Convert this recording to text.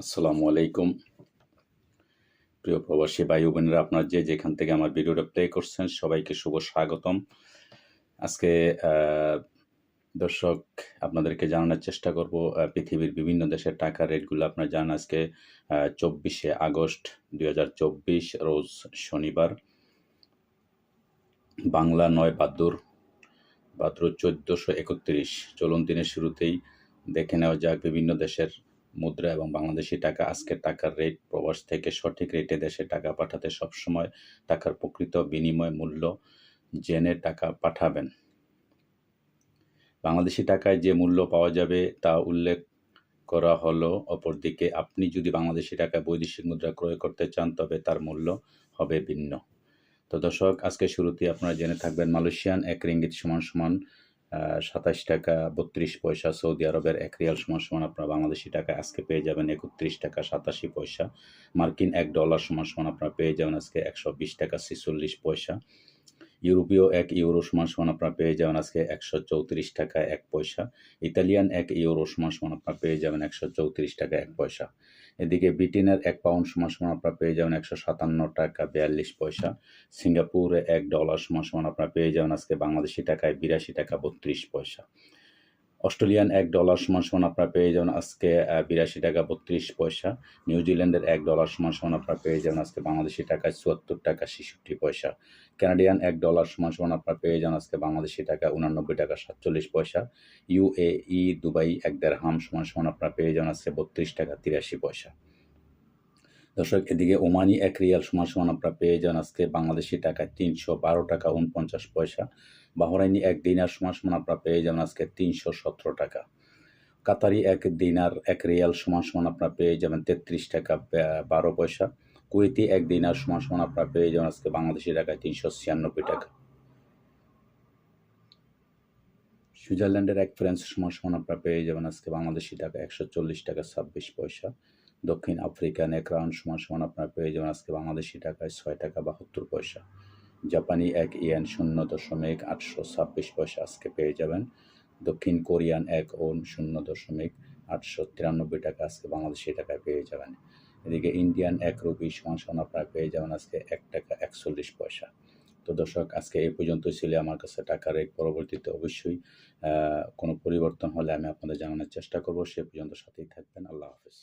আসসালামু আলাইকুম। প্রিয় প্রবাসী ভাই বোনেরা, আপনার যে যেখান থেকে আমার ভিডিওটা প্লে করছেন, সবাইকে শুভ স্বাগতম। আজকে দর্শক, আপনাদেরকে জানানোর চেষ্টা করব পৃথিবীর বিভিন্ন দেশের টাকা রেটগুলো। আপনারা জানান আজকে চব্বিশে আগস্ট দু হাজার চব্বিশ, রোজ শনিবার। বাংলা নয় বাদুর মাত্র চোদ্দোশো একত্রিশ। চলুন, দিনের শুরুতেই দেখে নেওয়া যাক বিভিন্ন দেশের মুদ্রা এবং বাংলাদেশি টাকা আজকের টাকার রেট প্রবাস থেকে সঠিক রেটে দেশে টাকা পাঠাতে সবসময় টাকার প্রকৃত বিনিময় মূল্য জেনে টাকা পাঠাবেন। বাংলাদেশি টাকায় যে মূল্য পাওয়া যাবে তা উল্লেখ করা হলো, অপরদিকে আপনি যদি বাংলাদেশি টাকায় বৈদেশিক মুদ্রা ক্রয় করতে চান, তবে তার মূল্য হবে ভিন্ন। তো দর্শক আজকে শুরুতে আপনারা জেনে থাকবেন মালয়েশিয়ান এক রিঙ্গিত সমান সমান সাতাশ টাকা, বত্রিশ পয়সা, সৌদি আরবের এক রিয়াল সমান সমান আপনারা বাংলাদেশি টাকা আজকে পেয়ে যাবেন একত্রিশ টাকা, সাতাশি পয়সা। মার্কিন এক ডলার সমান সমান আপনারা পেয়ে যাবেন আজকে একশো বিশ টাকা, ছেচল্লিশ পয়সা। ইউরোপীয় এক ইউরো সমান সমান আপনারা পেয়ে যাবেন আজকে একশো চৌত্রিশ টাকা এক পয়সা। ইতালিয়ান এক ইউরো সমান সমান আপনারা পেয়ে যাবেন একশো চৌত্রিশ টাকা এক পয়সা। এদিকে ব্রিটেনের এক পাউন্ড সমান সমান আপনারা পেয়ে যাবেন একশো সাতান্ন টাকা বিয়াল্লিশ পয়সা। সিঙ্গাপুরে এক ডলার সমান সমান আপনারা পেয়ে যাবেন আজকে বাংলাদেশি টাকায় বিরাশি টাকা বত্রিশ পয়সা। অস্ট্রেলিয়ান এক ডলার সমান সমান আপনারা পেয়ে যাবেন আজকে বিরাশি টাকা বত্রিশ পয়সা। নিউজিল্যান্ডের এক ডলার সমান সমান আপনারা পেয়ে যাবেন আজকে বাংলাদেশি টাকায় চুয়াত্তর টাকা ছেষট্টি পয়সা। ক্যানাডিয়ান এক ডলার সমান সমান আপনারা পেয়ে যান আজকে বাংলাদেশি টাকা উনানব্বই টাকা সাতচল্লিশ পয়সা। ইউএই দুবাই এক দেড় হাম সমান সমান আপনারা পেয়ে যান আজকে বত্রিশ টাকা তিরাশি পয়সা। দর্শক, এদিকে ওমানি এক রিয়াল সমান সমান আপনারা পেয়ে যান আজকে বাংলাদেশি টাকায় তিনশো বারো টাকা উনপঞ্চাশ পয়সা। বাহরাইনি এক দিনার সমান সমান আপনারা পেয়ে যান আজকে তিনশো সতেরো টাকা। কাতারি এক দিনার এক রিয়াল সমান সমান আপনারা পেয়ে যাবেন তেত্রিশ টাকা বারো পয়সা। কুয়েতি এক দিনার সমান সমান আপনারা পেয়ে যাবেন আজকে বাংলাদেশি টাকায় তিনশো ছিয়ানব্বই টাকা। সুইজারল্যান্ডের এক ফ্রেন্স সমান সমান আপনারা পেয়ে যাবেন আজকে বাংলাদেশি টাকা একশো চল্লিশ টাকা ছাব্বিশ পয়সা। দক্ষিণ আফ্রিকান এক রাউন্ড সমান সমান আপনারা পেয়ে যাবেন। আজকে বাংলাদেশি টাকায় ছয় টাকা বাহাত্তর পয়সা। জাপানি এক ইয়েন শূন্য দশমিক আটশো ছাব্বিশ পয়সা আজকে পেয়ে যাবেন। দক্ষিণ কোরিয়ান এক ওন শূন্য দশমিক আটশো তিরানব্বই টাকা আজকে বাংলাদেশি টাকায় পেয়ে যাবেন। এদিকে ইন্ডিয়ান এক রুপি সমান সমান আপনারা পেয়ে যাবেন আজকে এক টাকা একচল্লিশ পয়সা। তো দর্শক, আজকে এই পর্যন্ত ছিল। আমার কাছে টাকার রেট পরবর্তীতে অবশ্যই কোনো পরিবর্তন হলে আমি আপনাদের জানানোর চেষ্টা করব। সে পর্যন্ত সাথেই থাকবেন। আল্লাহ হাফিজ।